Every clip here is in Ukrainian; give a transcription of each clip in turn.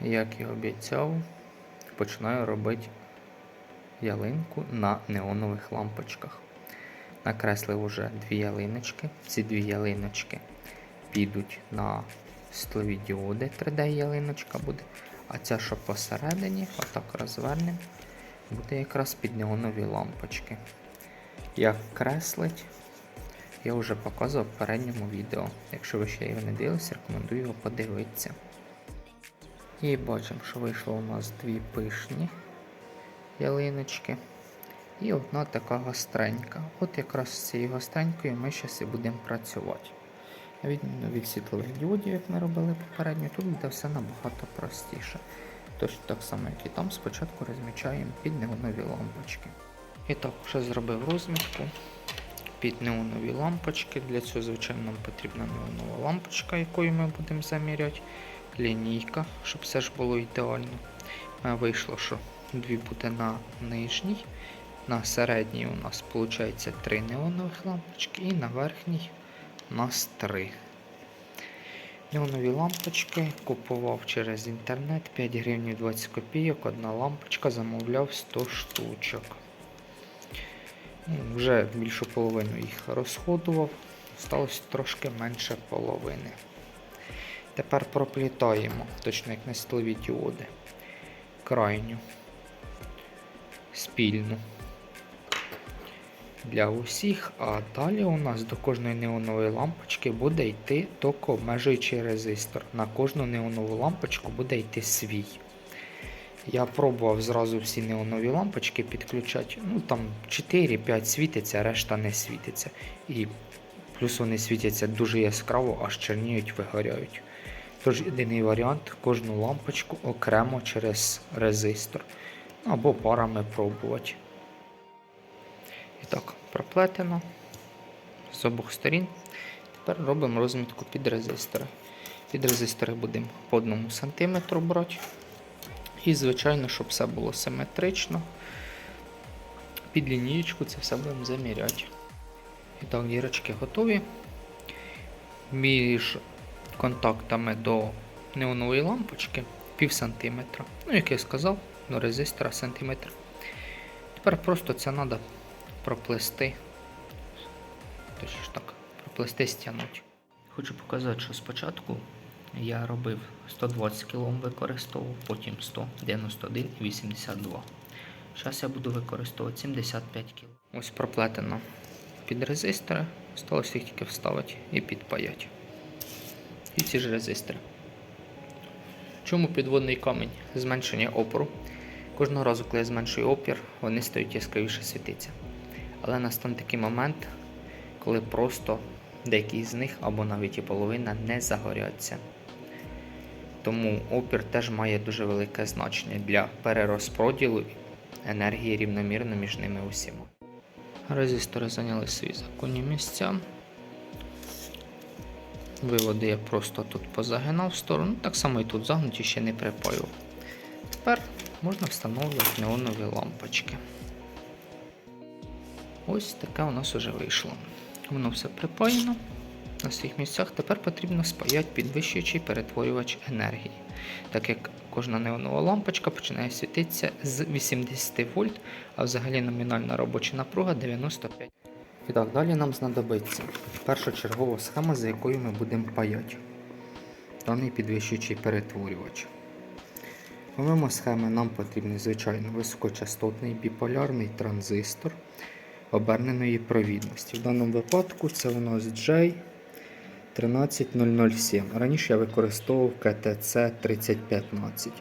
як і обіцяв, починаю робити ялинку на неонових лампочках. Накреслив уже дві ялиночки. Ці дві ялиночки підуть на столові діоди 3D ялиночка буде. А ця, що посередині, отак розвернемо, буде якраз під неонові лампочки. Як креслить, я вже показував в передньому відео. Якщо ви ще його не дивилися, рекомендую його подивитися. І бачимо, що вийшло у нас дві пишні ялиночки. І одна така гостренька. От якраз з цією гостренькою ми зараз і будемо працювати. Відміну від світлових діодів, як ми робили попередньо, тут буде все набагато простіше. Точно так само, як і там, спочатку розмічаємо під неонові лампочки. І так, вже зробив розмітку під неонові лампочки. Для цього, звичайно, нам потрібна неонова лампочка, якою ми будемо заміряти. Лінійка, щоб все ж було ідеально. Е, Вийшло, що дві буде на нижній. На середній у нас виходить три неонових лампочки, і на верхній у нас три. Неонові лампочки купував через інтернет 5 гривень 20 копійок. Одна лампочка замовляв 100 штучок. Ну, Вже більшу половину їх розходував, сталося трошки менше половини. Тепер проплітаємо, точно як на столові діоди. Крайню спільну для усіх, а далі у нас до кожної неонової лампочки буде йти токообмежуючий резистор. На кожну неонову лампочку буде йти свій. Я пробував зразу всі неонові лампочки підключати. Ну там 4-5 світиться, решта не світиться. І плюс вони світяться дуже яскраво, аж чорніють, вигоряють. Тож єдиний варіант кожну лампочку окремо через резистор. Або парами пробувати. І так, проплетено з обох сторін. Тепер робимо розмітку під резистори. Під резистори будемо по 1 см брати. І, звичайно, щоб все було симетрично. Під лінієчку це все будемо заміряти. І так, дірочки готові. Між контактами до неонової лампочки пів сантиметра. Ну, як я сказав, до резистора сантиметр. Тепер просто це треба проплести. Точніше так, проплести стягнути. Хочу показати, що спочатку я робив 120 кОм використовував, потім 191 і 82. Зараз я буду використовувати 75 кг. Ось проплетено під резистори. Сталося їх тільки вставити і підпаяти. І ці ж резистори. Чому підводний камінь? Зменшення опору. Кожного разу, коли я зменшую опір, вони стають яскравіше світитися. Але настане такий момент, коли просто деякі з них або навіть і половина не загоряться. Тому опір теж має дуже велике значення для перерозподілу енергії рівномірно між ними усіма. Резистори зайняли свої законні місця. Виводи я просто тут позагинав в сторону, так само і тут загнуті ще не припаював. Тепер можна встановлювати неонові лампочки. Ось таке у нас вже вийшло. Воно все припаяно на своїх місцях. Тепер потрібно спаяти підвищуючий перетворювач енергії, так як кожна неонова лампочка починає світитися з 80 вольт, а взагалі номінальна робоча напруга 95. І так, далі нам знадобиться першочергова схема, за якою ми будемо паяти даний підвищуючий перетворювач. Помимо схеми нам потрібен звичайно високочастотний біполярний транзистор оберненої провідності. В даному випадку це у нас J13007. Раніше я використовував КТЦ 3015.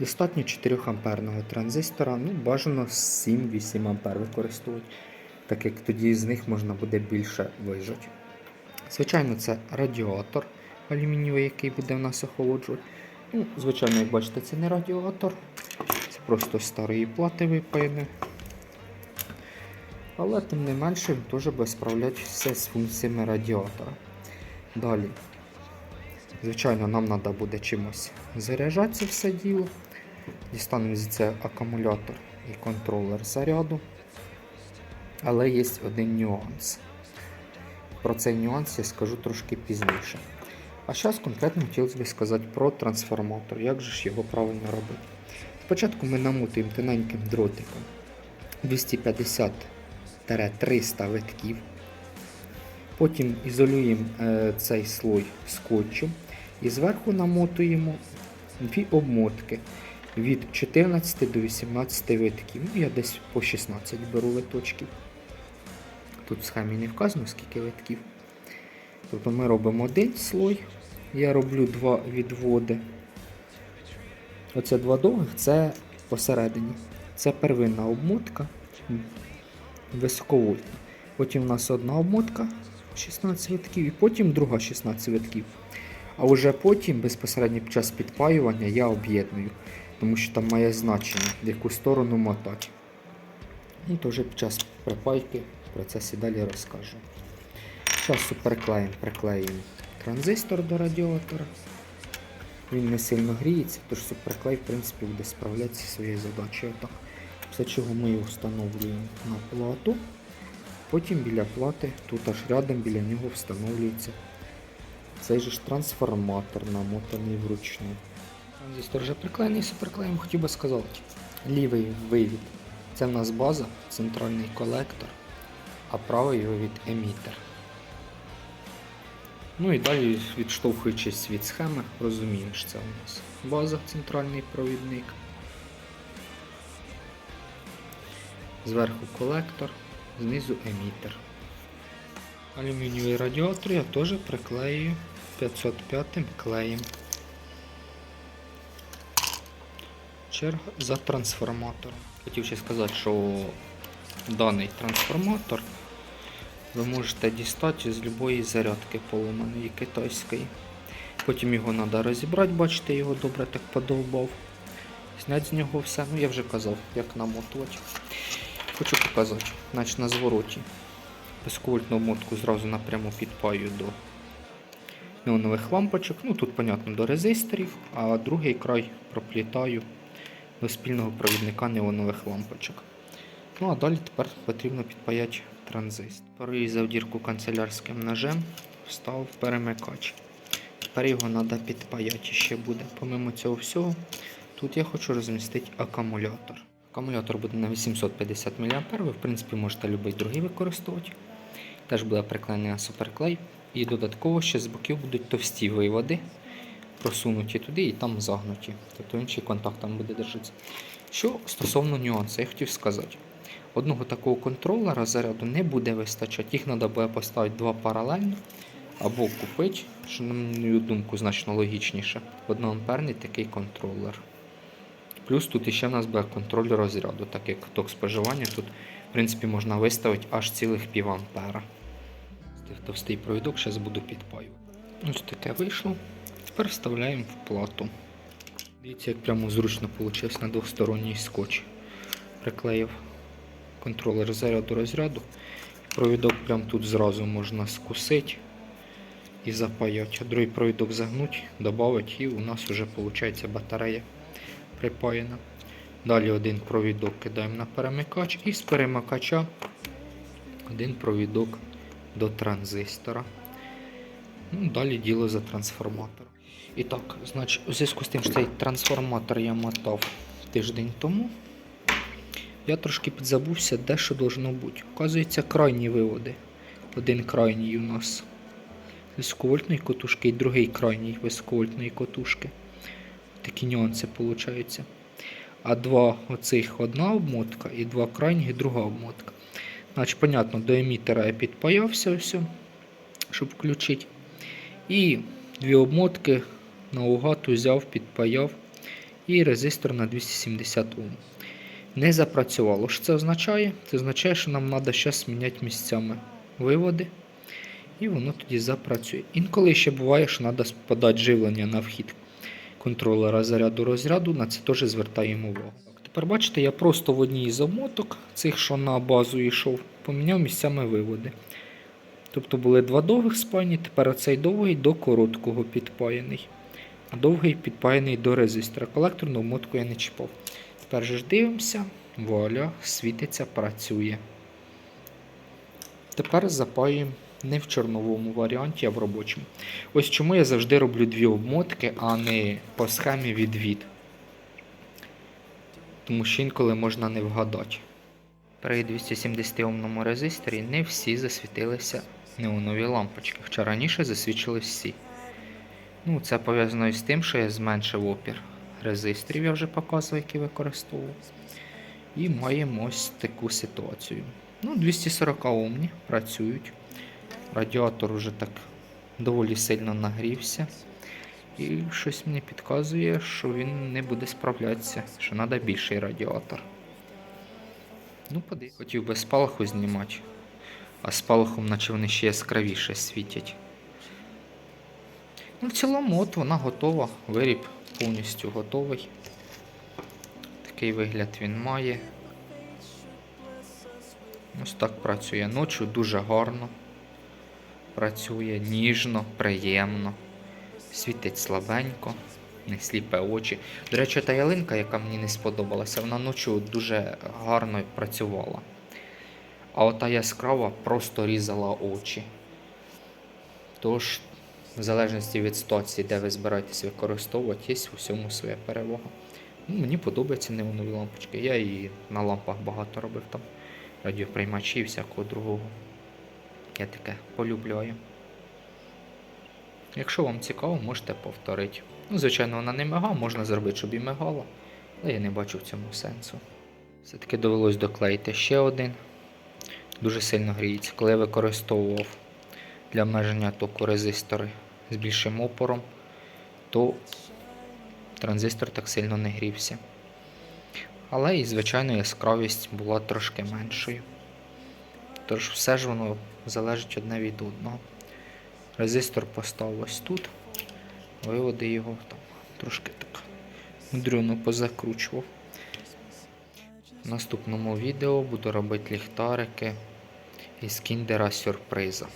Достатньо 4 амперного транзистора, ну бажано 7-8 ампер використовувати, так як тоді з них можна буде більше вижати. Звичайно, це радіатор алюмінієвий, який буде в нас охолоджувати. Ну, Звичайно, як бачите, це не радіатор, це просто з старої плати випаяне. Але тим не менше він теж буде справляти все з функціями радіатора. Далі, звичайно, нам треба буде чимось заряджати це все діло. Дістанемо звідси акумулятор і контролер заряду. Але є один нюанс. Про цей нюанс я скажу трошки пізніше. А зараз конкретно хотілося б сказати про трансформатор, як же ж його правильно робити. Спочатку ми намотуємо тоненьким дротиком 250-300 витків. Потім ізолюємо е, цей слой скотчем і зверху намотуємо дві обмотки від 14 до 18 витків. Ну, я десь по 16 беру виточків. Тут в схемі не вказано, скільки витків. Тобто ми робимо один слой, я роблю два відводи. Оце два довгих, це посередині. Це первинна обмотка високовольтна. Потім у нас одна обмотка 16 витків, і потім друга 16 витків. А вже потім, безпосередньо під час підпаювання, я об'єдную, тому що там має значення, в яку сторону мотати. І то вже під час припайки про це сі далі розкажу. Зараз приклеїмо, приклеїмо транзистор до радіатора. Він не сильно гріється, тож суперклей в принципі буде справлятися зі своєю задачею. Так. Після чого ми його встановлюємо на плату. Потім біля плати, тут аж рядом біля нього встановлюється цей же ж трансформатор, намотаний вручну. Транзистор вже приклеєний суперклеєм, хотів би сказати. Лівий вивід це в нас база, центральний колектор, а правий вивід емітер. Ну і далі, відштовхуючись від схеми, розуміємо, що це у нас база, центральний провідник. Зверху колектор, знизу емітер. Алюмінієвий радіатор я теж приклею 505 клеєм. Черга за трансформатором. Хотів ще сказати, що даний трансформатор ви можете дістати з будь-якої зарядки поломаної китайської. Потім його треба розібрати, бачите, його добре так подовбав. Зняти з нього все. Ну я вже казав, як намотувати. Хочу показати, значить на звороті. Безковольтну мотку зразу напряму підпаю до неонових лампочок. Ну тут, понятно, до резисторів, а другий край проплітаю до спільного провідника неонових лампочок. Ну а далі тепер потрібно підпаяти транзист. Порізав дірку канцелярським ножем, вставив перемикач. Тепер його треба підпаяти ще буде. Помимо цього всього, тут я хочу розмістити акумулятор. Акумулятор буде на 850 мА, ви в принципі можете будь-який другий використовувати. Теж буде приклеєний суперклей. І додатково ще з боків будуть товсті виводи, просунуті туди і там загнуті. Тобто інший контакт там буде держатися. Що стосовно нюансу, я хотів сказати. Одного такого контролера заряду не буде вистачати. Їх треба буде поставити два паралельно або купити, що на мою думку значно логічніше. Одноамперний такий контролер. Плюс тут іще в нас буде контроль розряду, так як ток споживання тут в принципі можна виставити аж цілих пів ампера. З тих товстий провідок зараз буду підпаювати. Ось таке вийшло. Тепер вставляємо в плату. Дивіться, як прямо зручно вийшло на двосторонній скотч. Приклеїв контролер заряду розряду. Провідок прямо тут зразу можна скусити і запаяти. А другий провідок загнути, додати і у нас вже виходить батарея припаяна. Далі один провідок кидаємо на перемикач і з перемикача один провідок до транзистора. Ну, далі діло за трансформатор. І так, значить, у зв'язку з тим, що цей трансформатор я мотав тиждень тому, я трошки підзабувся, де що должно бути. Оказується, крайні виводи. Один крайній у нас високовольтної котушки і другий крайній високовольтної котушки. Такі нюанси виходять. А два оцих одна обмотка і два крайніх друга обмотка. Значить, понятно, до емітера я підпаявся, все, щоб включити. І дві обмотки наугад взяв, підпаяв. І резистор на 270 Ом. Не запрацювало. Що це означає? Це означає, що нам треба зараз зміняти місцями виводи. І воно тоді запрацює. Інколи ще буває, що треба подати живлення на вхід контролера заряду розряду, на це теж звертаємо увагу. Тепер бачите, я просто в одній з обмоток, цих, що на базу йшов, поміняв місцями виводи. Тобто були два довгих спаяні, тепер оцей довгий до короткого підпаяний. А довгий підпаяний до резистора. Колекторну обмотку я не чіпав. Тепер ж дивимося, вуаля, світиться, працює. Тепер запаюємо не в чорновому варіанті, а в робочому. Ось чому я завжди роблю дві обмотки, а не по схемі відвід. Тому що інколи можна не вгадати. При 270 омному резисторі не всі засвітилися неонові лампочки, хоча раніше засвічили всі. Ну, це пов'язано із тим, що я зменшив опір резисторів, я вже показував, які використовував. І маємо ось таку ситуацію. Ну, 240 омні працюють. Радіатор уже так доволі сильно нагрівся. І щось мені підказує, що він не буде справлятися, що треба більший радіатор. Ну, поди. Хотів би спалаху знімати, а спалахом, наче вони ще яскравіше світять. Ну, в цілому, от вона готова. Виріб повністю готовий. Такий вигляд він має. Ось так працює ночі, дуже гарно. Працює ніжно, приємно. Світить слабенько, не сліпе очі. До речі, та ялинка, яка мені не сподобалася, вона ночі дуже гарно працювала. А ота яскрава просто різала очі. Тож, в залежності від ситуації, де ви збираєтесь використовувати, є в усьому своя перевага. Ну, мені подобаються неонові лампочки. Я і на лампах багато робив там радіоприймачі і всякого другого. Я таке полюбляю. Якщо вам цікаво, можете повторити. Ну, звичайно, вона не мига, можна зробити, щоб і мигала, але я не бачу в цьому сенсу. Все-таки довелось доклеїти ще один. Дуже сильно гріється. Коли я використовував для обмеження току резистори з більшим опором, то транзистор так сильно не грівся. Але і, звичайно, яскравість була трошки меншою. Тож все ж воно залежить одне від одного. Резистор поставив ось тут, виводи його там трошки так мудрено позакручував. В наступному відео буду робити ліхтарики із кіндера сюрприза.